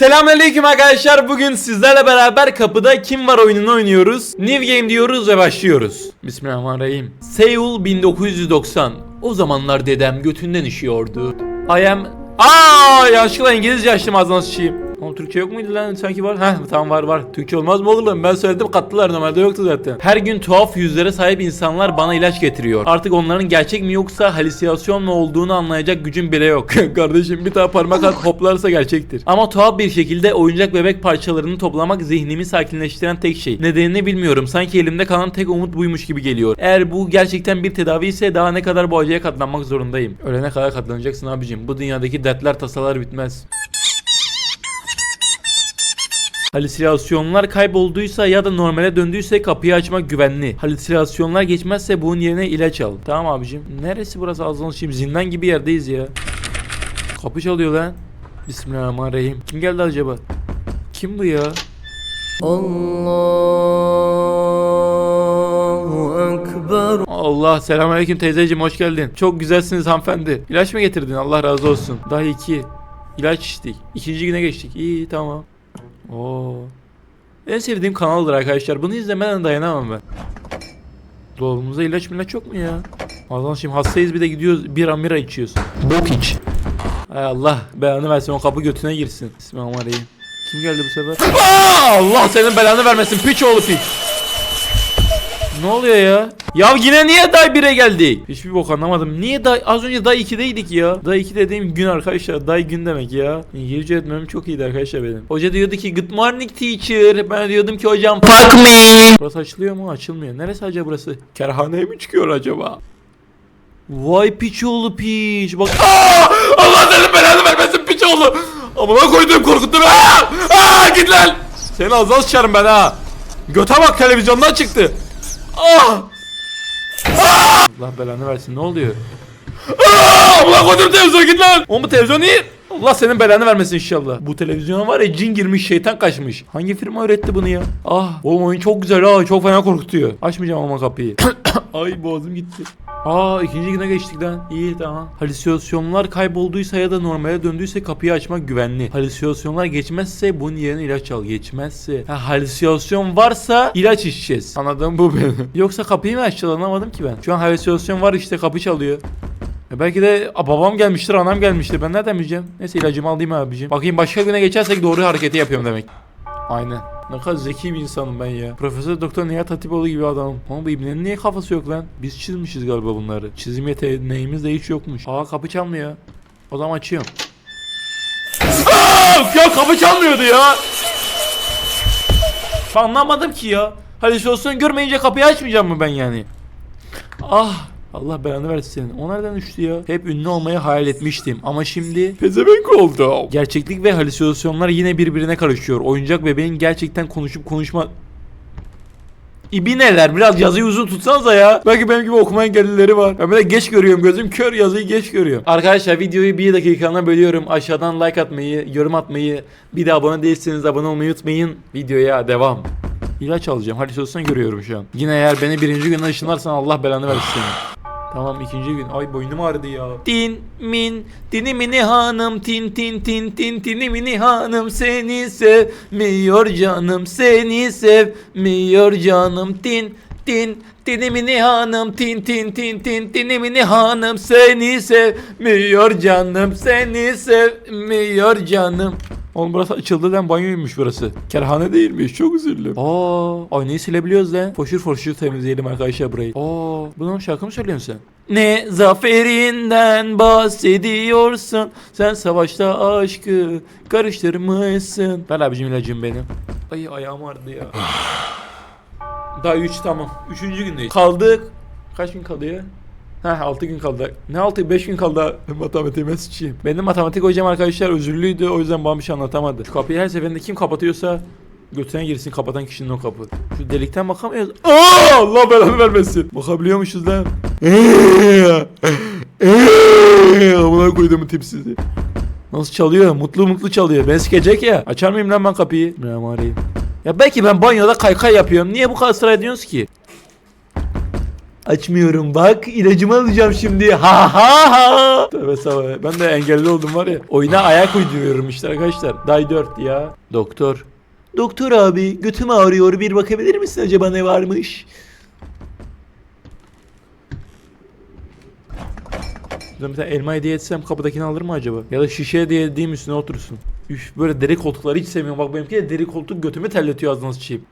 Selamünaleyküm arkadaşlar. Bugün sizlerle beraber kapıda kim var oyununu oynuyoruz. New game diyoruz ve başlıyoruz. Bismillahirrahmanirrahim. Seul 1990. O zamanlar dedem götünden işiyordu. I am... Aa yanlışlıkla İngilizce açtım ağzına sıçayım. Oğlum Türkçe yok muydu lan sanki var? Heh tamam var var. Türkçe olmaz mı olur lan? Ben söyledim kattılar normalde yoktu zaten. Her gün tuhaf yüzlere sahip insanlar bana ilaç getiriyor. Artık onların gerçek mi yoksa halüsinasyon mu olduğunu anlayacak gücüm bile yok. Kardeşim bir tane parmak at hoplarsa gerçektir. Ama tuhaf bir şekilde oyuncak bebek parçalarını toplamak zihnimi sakinleştiren tek şey. Nedenini bilmiyorum. Sanki elimde kalan tek umut buymuş gibi geliyor. Eğer bu gerçekten bir tedavi ise daha ne kadar bu acıya katlanmak zorundayım. Ölene kadar katlanacaksın abicim. Bu dünyadaki dertler tasalar bitmez. Halüsinasyonlar kaybolduysa ya da normale döndüyse kapıyı açmak güvenli. Halüsinasyonlar geçmezse bunun yerine ilaç al. Tamam abicim. Neresi burası ağzını şimdi zindan gibi yerdeyiz ya. Kapı çalıyor lan. Bismillahirrahmanirrahim. Kim geldi acaba? Kim bu ya? Allahu Ekber Allah selamünaleyküm teyzeciğim hoş geldin. Çok güzelsiniz hanımefendi. İlaç mı getirdin? Allah razı olsun. Daha iki. İlaç içtik. İkinci güne geçtik. İyi tamam. Oo. En sevdiğim kanaldır arkadaşlar. Bunu izlemeden dayanamam ben. Dolabımızda ilaç milaç yok mu ya? Allah'ım şimdi hastayız bir de gidiyoruz bir amira içiyoruz. Bok iç. Hay Allah belanı versin o kapı götüne girsin. Bismillahirrahmanirrahim. Kim geldi bu sefer? Aa, Allah senin belanı vermesin piç oğlu piç. Ne oluyor ya? Ya yine niye day 1'e geldik? Hiçbir bok anlamadım. Niye day az önce day 2'deydik ya? Day 2 dediğim gün arkadaşlar. Day gün demek ya. İngilizce öğretmenim çok iyiydi arkadaşlar benim. Hoca diyordu ki good morning teacher. Ben diyordum ki hocam fuck me. Burası açılıyor mu? Açılmıyor. Neresi acaba burası? Kerhaneye mi çıkıyor acaba? Vay piç oğlu piç. Bak. Aa! Allah senin belanı vermesin piç oğlu. Amına koydum korkuttum. Aa! Aa! Git lan. Seni ağzına sıçarım ben ha. Göte bak televizyondan çıktı. Ah! Ah! Allah belanı versin ne oluyor? Ah! Allah koydum televizyon git lan. Oğlum bu televizyon iyi. Allah senin belanı vermesin inşallah. Bu televizyona var ya cin girmiş şeytan kaçmış. Hangi firma üretti bunu ya? Ah oğlum oyun çok güzel ha çok fena korkutuyor. Açmayacağım ama kapıyı. Ay boğazım gitti. Aa ikinci güne geçtik lan. İyi tamam. Halüsinasyonlar kaybolduysa ya da normale döndüyse kapıyı açmak güvenli. Halüsinasyonlar geçmezse bunun yerine ilaç al. Geçmezse. Ha, halüsinasyon varsa ilaç içeceğiz. Anladın bu benim. Yoksa kapıyı mı açacağız anlamadım ki ben. Şu an halüsinasyon var işte kapı çalıyor. E belki de a, babam gelmiştir, anam gelmiştir. Ben nereden bileceğim? Neyse ilacımı alayım abicim. Bakayım başka güne geçersek doğru hareketi yapıyorum demek. Aynen. Ne kadar zeki bir insanım ben ya. Profesör Doktor Nihat Hatipoğlu gibi adamım. Ama bu ibnenin niye kafası yok lan? Biz çizmişiz galiba bunları. Çizim yeteneğimiz de hiç yokmuş. Aa kapı çalmıyor. O zaman açıyorum. Aa, ya kapı çalmıyordu ya. Anlamadım ki ya. Halüsinasyon görmeyince kapıyı açmayacağım mı ben yani? Ah Allah belanı versin senin. O nereden düştü ya? Hep ünlü olmayı hayal etmiştim ama şimdi pezevenk oldu. Gerçeklik ve halüsinasyonlar yine birbirine karışıyor. Oyuncak bebeğin gerçekten konuşup konuşma İbineler biraz yazıyı uzun tutsanıza ya. Belki benim gibi okuma engellileri var. Ben böyle geç görüyorum gözüm kör yazıyı geç görüyorum. Arkadaşlar videoyu bir dakikalığına bölüyorum. Aşağıdan like atmayı, yorum atmayı, bir de abone değilseniz abone olmayı unutmayın. Videoya devam. İlaç alacağım. Halüsinasyon görüyorum şu an. Yine eğer beni birinci günden ışınlarsan Allah belanı versin. Tamam ikinci gün. Ay boynum ağrıdı ya. Tin min tini mini hanım tin tin tin tin tini mini hanım seni sevmiyor canım seni sevmiyor canım tin tin tini mini hanım tin tin tin tin tini mini hanım seni sevmiyor canım seni sevmiyor canım. Oğlum burası açıldı lan banyoymuş burası. Kerhane değilmiş çok üzüldüm. Aa, aynayı silebiliyoruz lan. Foşur foşur temizleyelim arkadaşlar burayı. Aa, bunun şarkı mı söylüyorsun sen? Ne zaferinden bahsediyorsun Sen savaşta aşkı karıştırmışsın Ver abicim ilacım benim Ay ayağım ağrıdı ya Daha 3 tamam 3. gündeyiz Kaldık Kaç gün kaldı Heh 6 gün kaldı. Ne 6 5 gün kaldı matematiğime sıçayım. Benim matematik hocam arkadaşlar özürlüydü o yüzden bana bir şey anlatamadı. Şu kapıyı her seferinde kim kapatıyorsa götüne girsin kapatan kişinin o kapı. Şu delikten bakamıyoruz. Aa, Allah belanı vermesin. Bakabiliyormuşuz lan. Amına koydum tipsizi. Nasıl çalıyor? Mutlu mutlu çalıyor. Ben sikecek ya. Açar mıyım lan ben kapıyı? Bismillahirrahmanirrahim. Ya belki ben banyoda kaykay yapıyorum. Niye bu kadar ısrar ediyorsunuz ki? Açmıyorum bak ilacımı alacağım şimdi. Ha ha ha. Tövbe estağfurullah. Ben de engelli oldum var ya. Oyuna ayak uyduruyorum işte arkadaşlar. Day 4 ya. Doktor. Doktor abi götüm ağrıyor bir bakabilir misin acaba ne varmış? Bir tane elma hediye etsem kapıdakini alır mı acaba? Ya da şişe hediye edeyim üstüne otursun. Üf böyle deri koltukları hiç sevmiyorum. Bak benimki de deri koltuk götümü terletiyor ağzına sıçayım.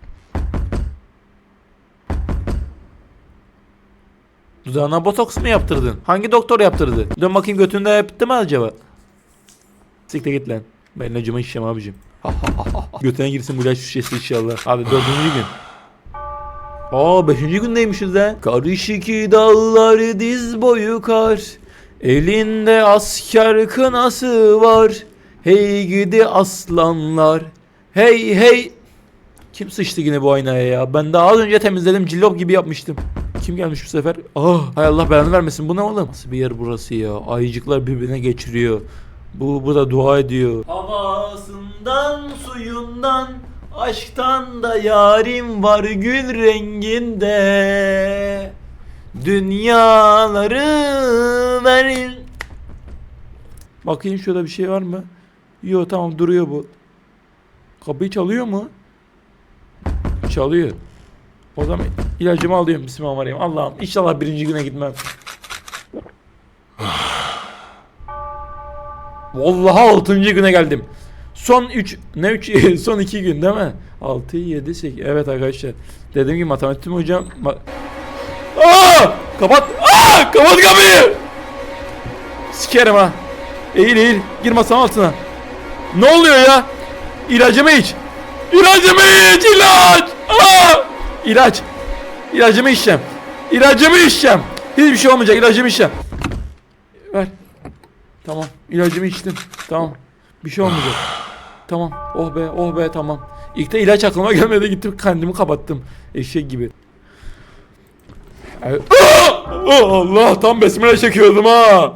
Dudağına botoks mu yaptırdın? Hangi doktor yaptırdı? Dön bakayım götünde yaptı mı acaba? Siktir git lan. Ben ilacımı içeceğim abicim. Götüne girsin bu ilaç şişesi inşallah. Abi dördüncü gün. Aa beşinci gündeymişiz lan. Karışık dağlar diz boyu kar. Elinde asker kınası var. Hey gidi aslanlar. Hey hey. Kim sıçtı yine bu aynaya ya? Ben daha az önce temizledim cillop gibi yapmıştım. Kim gelmiş bu sefer? Ah hay Allah belanı vermesin. Bu ne oğlum? Nasıl bir yer burası ya? Ayıcıklar birbirine geçiriyor. Bu bu da dua ediyor. Havasından suyundan aşktan da yarim var gül renginde. Dünyaları verin. Bakayım şurada bir şey var mı? Yok tamam duruyor bu. Kapıyı çalıyor mu? Çalıyor. O zaman ilacımı alıyorum Bismillahirrahmanirrahim. Allah'ım inşallah birinci güne gitmem. Vallahi altıncı güne geldim. Son 3 ne 3 son 2 gün değil mi? 6 7 8 evet arkadaşlar. Dedim ki matematik hocam? Ma Aa! Kapat! Aa! Kapat kapıyı! Sikerim ha. Eğil eğil. Gir masanın altına. Ne oluyor ya? İlacımı iç. İlacımı iç ilaç. Aa! İlaç. İlacımı içeceğim. İlacımı içeceğim. Hiçbir şey olmayacak. İlacımı içeceğim. Ver. Tamam. İlacımı içtim. Tamam. Bir şey olmayacak. Tamam. Oh be, oh be tamam. İlk de ilaç aklıma gelmedi gittim kendimi kapattım. Eşek gibi. Ay- Aa! Allah tam besmele çekiyordum ha.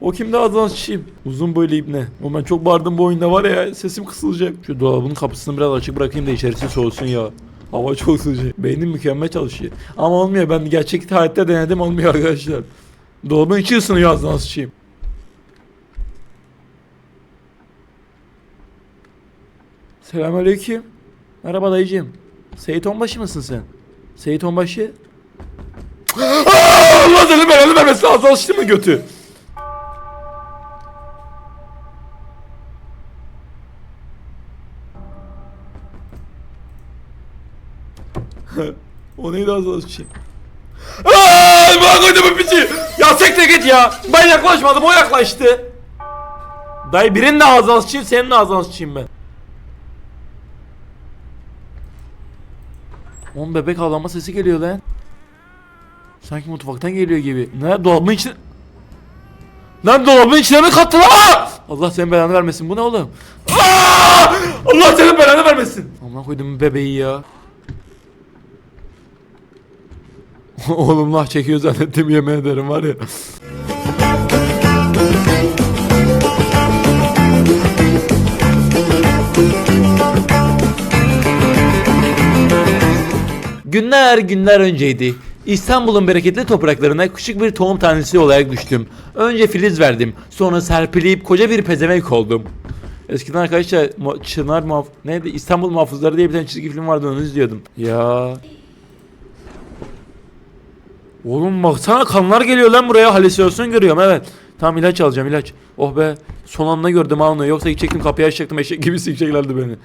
O kimde ağzına sıçayım? Uzun boylu ibne. O ben çok bağırdım bu oyunda var ya sesim kısılacak. Şu dolabın kapısını biraz açık bırakayım da içerisi soğusun ya. Hava çok sıcak. Beynim mükemmel çalışıyor. Ama olmuyor ben gerçek hayatta denedim olmuyor arkadaşlar. Dolabın içi ısınıyor ağzına sıçayım. Selamünaleyküm. Merhaba dayıcığım. Seyit Onbaşı mısın sen? Seyit Onbaşı? Allah seni belanı vermesin ağzına alıştı mı götü? Neydi ağzına alıştı? Aaa! Bana koydu bu piçi! Ya sekte ya! Ben yaklaşmadım o yaklaştı. Dayı birinin de ağzına sıçayım senin de ağzına sıçayım ben. Oğlum bebek ağlama sesi geliyor lan. Sanki mutfaktan geliyor gibi. Ne dolabın içine... Lan dolabın içine mi kattın Aa! Allah senin belanı vermesin. Bu ne oğlum? Allah senin belanı vermesin. Aman koydum bebeği ya. oğlum lah çekiyor zannettim yemin ederim var ya. Günler günler önceydi. İstanbul'un bereketli topraklarına küçük bir tohum tanesi olarak düştüm. Önce filiz verdim. Sonra serpileyip koca bir pezevenk oldum. Eskiden arkadaşlar Çınar Muhaf... Neydi? İstanbul Muhafızları diye bir tane çizgi film vardı onu izliyordum. Ya... Oğlum baksana kanlar geliyor lan buraya halüsinasyon görüyorum evet. Tamam ilaç alacağım ilaç. Oh be son anda gördüm ha onu yoksa gidecektim kapıyı açacaktım eşek gibi sikeceklerdi beni.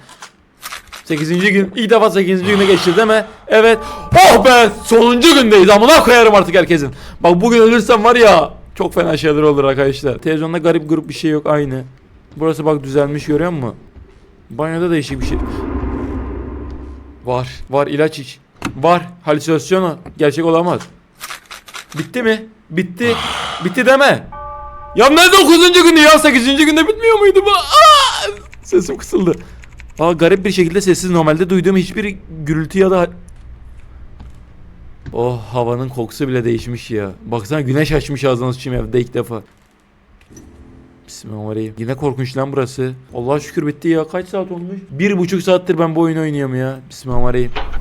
8. gün ilk defa 8. güne geçti değil mi? Evet. Oh be sonuncu gündeyiz amına koyarım artık herkesin. Bak bugün ölürsem var ya çok fena şeyler olur arkadaşlar. Televizyonda garip grup bir şey yok aynı. Burası bak düzelmiş görüyor musun? Banyoda değişik bir şey. Var. Var ilaç iç. Var. Halüsinasyon o. Gerçek olamaz. Bitti mi? Bitti. Bitti deme. Ya ne 9. günü ya 8. günde bitmiyor muydu bu? Aa! Sesim kısıldı. Aa garip bir şekilde sessiz normalde duyduğum hiçbir gürültü ya da Oh havanın kokusu bile değişmiş ya. Baksana güneş açmış ağzına sıçayım evde ilk defa. Bismillahirrahmanirrahim. Yine korkunç lan burası. Allah'a şükür bitti ya. Kaç saat olmuş? Bir buçuk saattir ben bu oyunu oynuyorum ya. Bismillahirrahmanirrahim.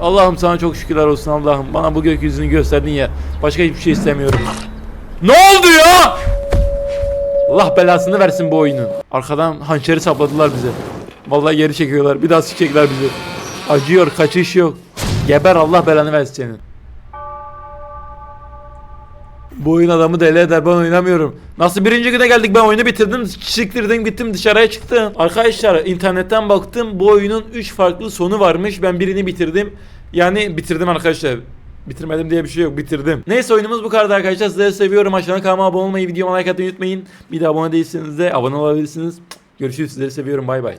Allah'ım sana çok şükürler olsun Allah'ım. Bana bu gökyüzünü gösterdin ya. Başka hiçbir şey istemiyorum. Ne oldu ya? Allah belasını versin bu oyunun. Arkadan hançeri sapladılar bize. Vallahi geri çekiyorlar. Bir daha sikecekler bizi. Acıyor, kaçış yok. Geber Allah belanı versin senin. Bu oyun adamı deli eder ben oynamıyorum. Nasıl birinci güne geldik ben oyunu bitirdim çıktırdım gittim dışarıya çıktım. Arkadaşlar internetten baktım bu oyunun 3 farklı sonu varmış ben birini bitirdim. Yani bitirdim arkadaşlar. Bitirmedim diye bir şey yok bitirdim. Neyse oyunumuz bu kadar arkadaşlar sizleri seviyorum aşağıdan kanalıma abone olmayı videoma like atmayı unutmayın. Bir de abone değilseniz de abone olabilirsiniz. Görüşürüz sizleri seviyorum bay bay.